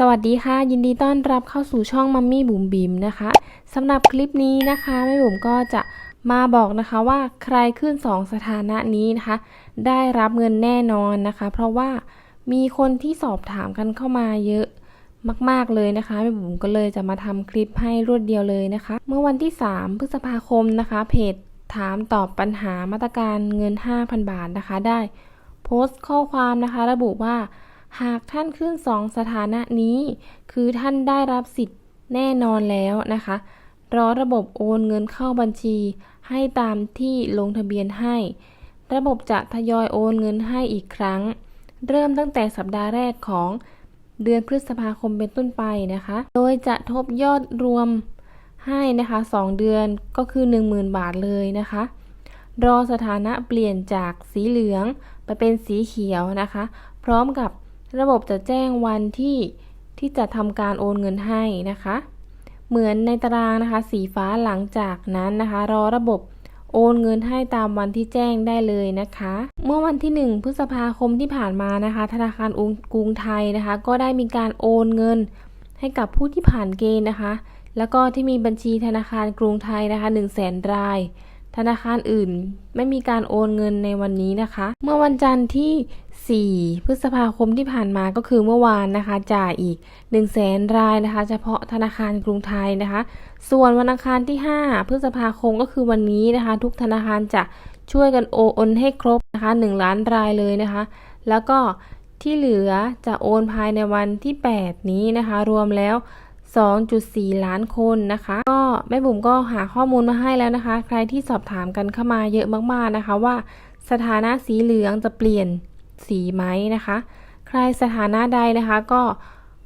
สวัสดีค่ะ ยินดีต้อนรับเข้าสู่ช่องมัมมี่บุ๋มบิมนะคะสำหรับคลิปนี้นะคะแม่บุ๋มก็จะมาบอกนะคะว่าใครขึ้น 2 สถานะนี้นะคะ ได้รับเงินแน่นอนนะคะ เพราะว่ามีคนที่สอบถามกันเข้ามาเยอะมาก ๆ เลยนะคะแม่บุ๋มก็เลยจะมาทำคลิปให้รวดเดียวเลยนะคะ เมื่อวันที่ 3 พฤษภาคมนะคะ เพจถามตอบปัญหามาตรการเงิน 5,000 บาทนะคะ ได้ โพสต์ข้อความนะคะ ระบุว่า หากท่านขึ้นสองสถานะนี้ คือท่านได้รับสิทธิ์แน่นอนแล้วนะคะ รอระบบโอนเงินเข้าบัญชี ให้ตามที่ลงทะเบียนให้ ระบบจะทยอยโอนเงินให้อีกครั้ง เริ่มตั้งแต่สัปดาห์แรกของเดือนพฤษภาคมเป็นต้นไปนะคะ โดยจะทบยอดรวมให้นะคะ 2 เดือนก็คือ 10,000 บาทเลยนะคะ รอสถานะเปลี่ยนจากสีเหลืองไปเป็นสีเขียวนะคะ พร้อมกับ ระบบจะแจ้งวันที่ที่จะทำการโอนเงินให้นะคะ เหมือนในตารางนะคะสีฟ้าหลังจากนั้นนะคะ รอระบบโอนเงินให้ตามวันที่แจ้งได้เลยนะคะ เมื่อวันที่ 1 พฤษภาคมที่ผ่านมานะคะ ธนาคารกรุงไทยนะคะ ก็ได้มีการโอนเงินให้กับผู้ที่ผ่านเกณฑ์นะคะ แล้วก็ที่มีบัญชีธนาคารกรุงไทยนะคะ 1 0 0 0 0แสนราย ธนาคารอื่น ไม่มีการโอนเงินในวันนี้นะคะ เมื่อวันจันทร์ที่ 4 พฤษภาคมที่ผ่านมาก็คือเมื่อวานนะคะ จ่ายอีก 1 0 0 0 0แสนรายนะคะ เฉพาะธนาคารกรุงไทยนะคะ ส่วนวันอังคารที่ 5 พฤษภาคมก็คือวันนี้นะคะ ทุกธนาคารจะช่วยกันโอนให้ครบนะคะ 1 ล้านรายเลยนะคะ แล้วก็ที่เหลือจะโอนภายในวันที่ 8 นี้นะคะ รวมแล้ว 2.4 ล้านคนนะคะ ก็แม่บุ๋มก็หาข้อมูลมาให้แล้วนะคะ ใครที่สอบถามกันเข้ามาเยอะมากๆนะคะ ว่าสถานะสีเหลืองจะเปลี่ยนสีไหมนะคะ ใครสถานะใดนะคะ ก็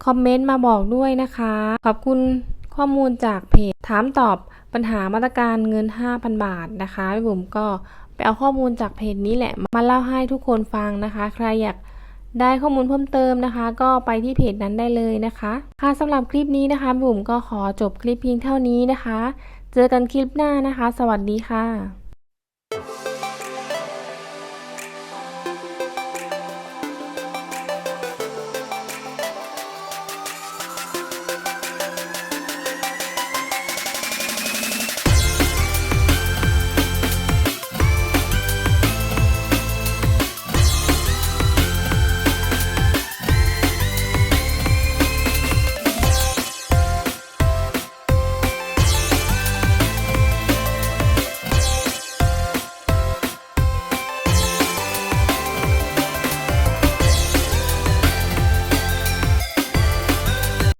คอมเมนต์มาบอกด้วยนะคะ ขอบคุณข้อมูลจากเพจถามตอบปัญหามาตรการเงิน 5,000 บาทนะคะแม่บุ๋มก็ไปเอาข้อมูลจากเพจนี้แหละมาเล่าให้ทุกคนฟังนะคะ ใครอยาก ได้ข้อมูลเพิ่มเติมนะคะ ก็ไปที่เพจนั้นได้เลยนะคะค่ะสำหรับคลิปนี้นะคะบุ๋มก็ขอจบคลิปเพียงเท่านี้นะคะ เจอกันคลิปหน้านะคะ สวัสดีค่ะ